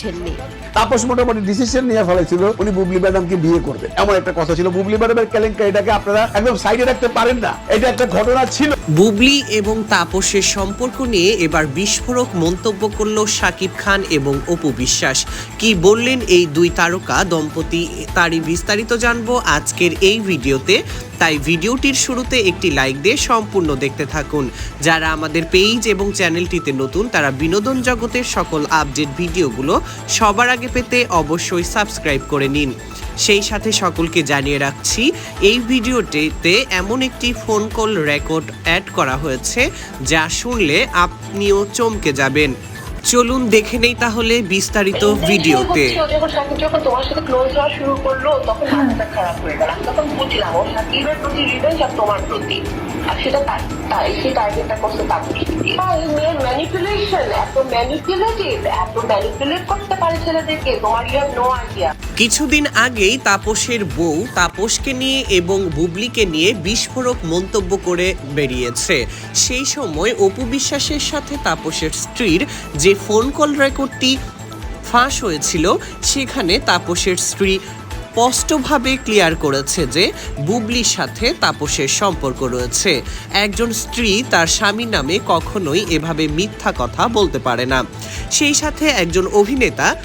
ওঠেননি তাপস মোটামুটি ডিসিশন নিয়ে ফেলেছিল উনি বুবলি ম্যাডামকে বিয়ে করবে। এমন একটা কথা ছিল। বুবলি ম্যাডামের কেলেঙ্কারিটাকে আপনারা একদম সাইডে রাখতে পারেন না। এটা একটা ঘটনা ছিল। বুবলি এবং তাপসের সম্পর্ক নিয়ে এবার বিস্ফোরক মন্তব্য করল শাকিব খান এবং অপু বিশ্বাস। কি বললেন এই দুই তারকা? দম্পতি তারই বিস্তারিত জানব আজকের এই ভিডিওতে তাই ভিডিওটির শুরুতে একটি লাইক দিয়ে সম্পূর্ণ দেখতে থাকুন। যারা আমাদের পেজ এবং চ্যানেলটিতে নতুন, তারা বিনোদন জগতের সকল আপডেট ভিডিওগুলো সবার আগে পেতে অবশ্যই সাবস্ক্রাইব করে নিন। সেই সাথে সকলকে জানিয়ে রাখছি, এই ভিডিওটিতে এমন একটি ফোন কল রেকর্ড অ্যাড করা হয়েছে, যা শুনলে আপনিও চমকে যাবেন। চলুন দেখে নেই তাহলে বিস্তারিত ভিডিওতে। যখন তোমার সাথে ক্লোজ হওয়া শুরু করল, তখন খারাপ হয়ে গেল। তখন বুঝলাম, ওর তোমার প্রতি। সেটা তার তাই সেই টার্গেটটা এই মেয়ের ম্যানিপুলেশন এত ম্যানিপুলেটিভ এত ম্যানিপুলেট করতে পারে ছেলেদেরকে তোমার ইউ নো আইডিয়া কিছুদিন আগেই তাপসের বউ তাপসকে নিয়ে এবং বুবলিকে নিয়ে বিস্ফোরক মন্তব্য করে বেরিয়েছে। সেই সময় অপু বিশ্বাসের সাথে তাপসের স্ত্রীর যে ফোন কল রেকর্ডটি ফাঁস হয়েছিল সেখানে তাপসের স্ত্রী স্পষ্টভাবে ক্লিয়ার করেছে যে বুবলির সাথে তাপসের সম্পর্ক রয়েছে। একজন স্ত্রী তার স্বামীর নামে কখনোই এভাবে মিথ্যা কথা বলতে পারে না। সেই সাথে একজন অভিনেতা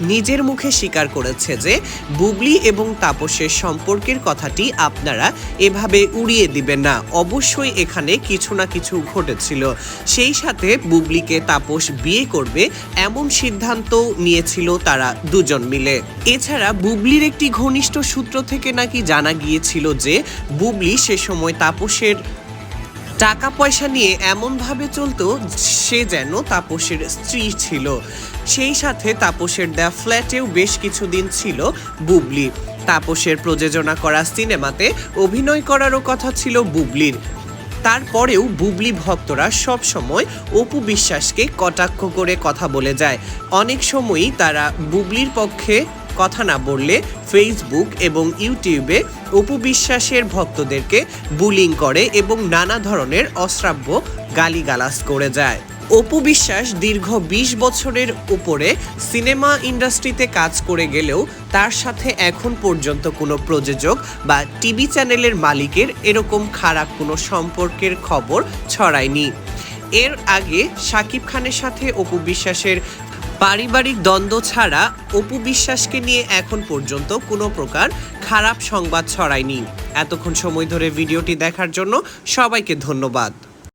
নিজের মুখে স্বীকার করেছে যে বুবলি এবং তাপসের সম্পর্কের কথাটি আপনারা এভাবে উড়িয়ে দিবেন না। অবশ্যই এখানে কিছু না কিছু ঘটেছিল। সেই সাথে বুবলিকে তাপস বিয়ে করবে এমন সিদ্ধান্ত নিয়েছিল তারা দুজন মিলে। এছাড়া বুবলির একটি ঘনিষ্ঠ সূত্র থেকে নাকি জানা গিয়েছিল যে বুবলি সে সময় তাপসের টাকা পয়সা নিয়ে এমনভাবে চলতো সে যেন তাপসের স্ত্রী ছিল। সেই সাথে তাপসের দেয়া ফ্ল্যাটেও বেশ কিছুদিন ছিল বুবলি। তাপসের প্রযোজনা করা সিনেমাতে অভিনয় করারও কথা ছিল বুবলির। তারপরেও বুবলি ভক্তরা সব সময় অপু বিশ্বাসকে কটাক্ষ করে কথা বলে যায়। অনেক সময়ই তারা বুবলির পক্ষে কথা না বললে ফেসবুক এবং ইউটিউবে অপু বিশ্বাসের ভক্তদেরকে বুলিং করে এবং নানা ধরনের অশ্রাব্য গালিগালাজ করে যায়। অপু বিশ্বাস দীর্ঘ ২০ বছরের উপরে সিনেমা ইন্ডাস্ট্রিতে কাজ করে গেলেও তার সাথে এখন পর্যন্ত কোনো প্রযোজক বা টিভি চ্যানেলের মালিকের এরকম খারাপ কোনো সম্পর্কের খবর ছড়ায়নি। এর আগে শাকিব খানের সাথে অপু বিশ্বাসের পারিবারিক দ্বন্দ্ব ছাড়া অপু বিশ্বাসকে নিয়ে এখন পর্যন্ত কোনো প্রকার খারাপ সংবাদ ছড়ায়নি। এতক্ষণ সময় ধরে ভিডিওটি দেখার জন্য সবাইকে ধন্যবাদ।